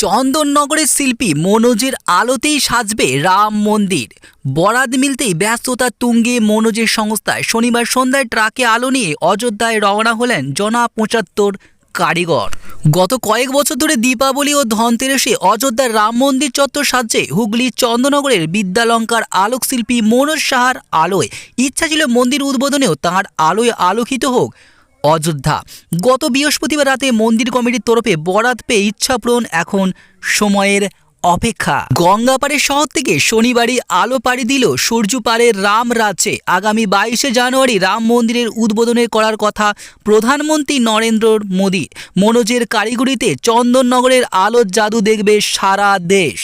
চন্দননগরের শিল্পী মনোজের আলোতেই সাজবে রাম মন্দির। বরাদ মিলতেই ব্যস্ততা তুঙ্গে মনোজের সংস্থায় শনিবার সন্ধ্যায় ট্রাকে আলো নিয়ে অযোধ্যায় রওনা হলেন জনা পঁচাত্তর কারিগর। গত কয়েক বছর ধরে দীপাবলি ও ধনতেরাসে অযোধ্যার রাম মন্দির চত্বর সাজছে হুগলির চন্দননগরের বিদ্যালঙ্কার আলোকশিল্পী মনোজ সাহার আলোয়। ইচ্ছা ছিল মন্দির উদ্বোধনেও তাঁর আলোয় আলোকিত হোক। অযোধ্যা। গত বৃহস্পতিবার রাতে মন্দির কমিটির তরফে বরাত পেয়ে ইচ্ছা পূরণ এখন সময়ের অপেক্ষা। গঙ্গাপাড়ের শহর থেকে শনিবারই আলো পাড়ি দিল সূর্যপাড়ের রাম রাজ্যে। আগামী বাইশে জানুয়ারি রাম মন্দিরের উদ্বোধনের করার কথা প্রধানমন্ত্রী নরেন্দ্র মোদী। মনোজের কারিগরিতে চন্দননগরের আলোর জাদু দেখবে সারা দেশ।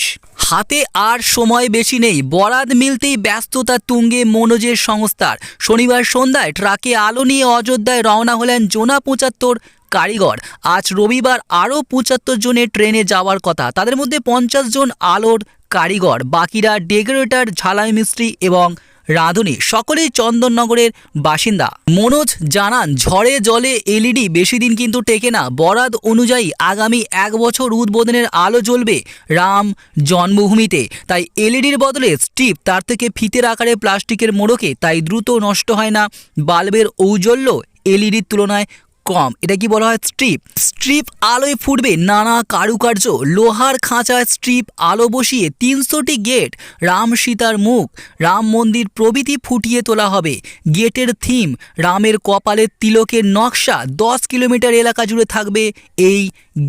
হাতে আর সময় বেশি নেই। বরাদ মিলতেই ব্যস্ততা তুঙ্গে মনোজের সংস্থার। শনিবার সন্ধ্যায় ট্রাকে আলো নিয়ে অযোধ্যায় রওনা হলেন জোনা পঁচাত্তর কারিগর। আজ রবিবার আরও পঁচাত্তর জনের ট্রেনে যাওয়ার কথা। তাদের মধ্যে পঞ্চাশ জন আলোর কারিগর। বাকিরা ডেকোরেটর, ঝালাই মিস্ত্রি এবং রাঁধুনি সকলেই চন্দননগরের বাসিন্দা। মনোজ জানান, ঝড়ে জলে এলইডি বেশি দিন কিন্তু টেকে না। বরাদ অনুযায়ী আগামী এক বছর উদ্বোধনের আলো জ্বলবে রাম জন্মভূমিতে। তাই এলইডির বদলে স্টিপ, তার থেকে ফিতের আকারে প্লাস্টিকের মোড়কে, তাই দ্রুত নষ্ট হয় না বাল্বের ঔজ্জ্বল্য এলইডির তুলনায় কম। এটা কি বলা হয় স্ট্রিপ স্ট্রিপ আলোয় ফুটবে নানা কারুকার্য। লোহার খাঁচায় স্ট্রিপ আলো বসিয়ে তিনশোটি গেট রাম সীতার মুখ, রাম মন্দির প্রভৃতি ফুটিয়ে তোলা হবে। গেটের থিম রামের কপালের তিলকের নকশা, দশ কিলোমিটার এলাকা জুড়ে থাকবে এই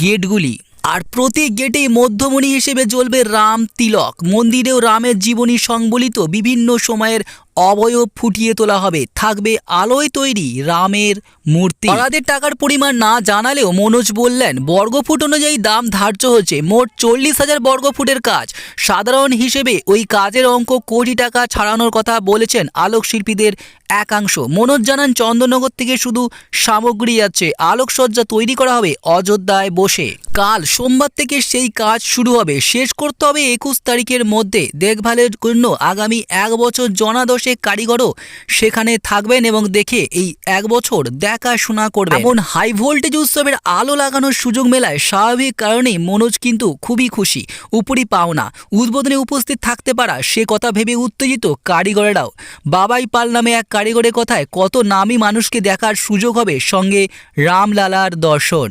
গেটগুলি আর প্রতি গেটেই মধ্যমণি হিসেবে জ্বলবে রাম তিলক। মন্দিরেও রামের জীবনী সংবলিত বিভিন্ন সময়ের অবয়ব ফুটিয়ে তোলা হবে। থাকবে আলোয় তৈরি রামের মূর্তি। বরাদের টাকার পরিমাণ না জানালেও মনোজ বললেন, বর্গফুট অনুযায়ী দাম ধার্য হচ্ছে মোট চল্লিশ হাজার বর্গফুটের কাজ। সাধারণ হিসেবে ওই কাজের অঙ্ক কোটি টাকা ছাড়ানোর কথা বলেছেন আলোকশিল্পীদের একাংশ। মনোজ জানান, চন্দননগর থেকে শুধু সামগ্রী যাচ্ছে আলোকসজ্জা তৈরি করা হবে অযোধ্যায় বসে। কাল সোমবার থেকে সেই কাজ শুরু হবে। শেষ করতে হবে একুশ তারিখের মধ্যে। দেখভালের জন্য আগামী এক বছর জনাদশেক কারিগরও সেখানে থাকবেন এবং দেখে এই এক বছর দেখাশোনা করবে এমন হাই ভোল্টেজ উৎসবের আলো লাগানোর সুযোগ মেলায় স্বাভাবিক কারণেই মনোজ কিন্তু খুবই খুশি। উপরি পাওনা, উদ্বোধনে উপস্থিত থাকতে পারা সে কথা ভেবে উত্তেজিত কারিগরেরাও। বাবাই পাল নামে এক কারিগরের কথায় কত নামী মানুষকে দেখার সুযোগ হবে সঙ্গে রামলালার দর্শন।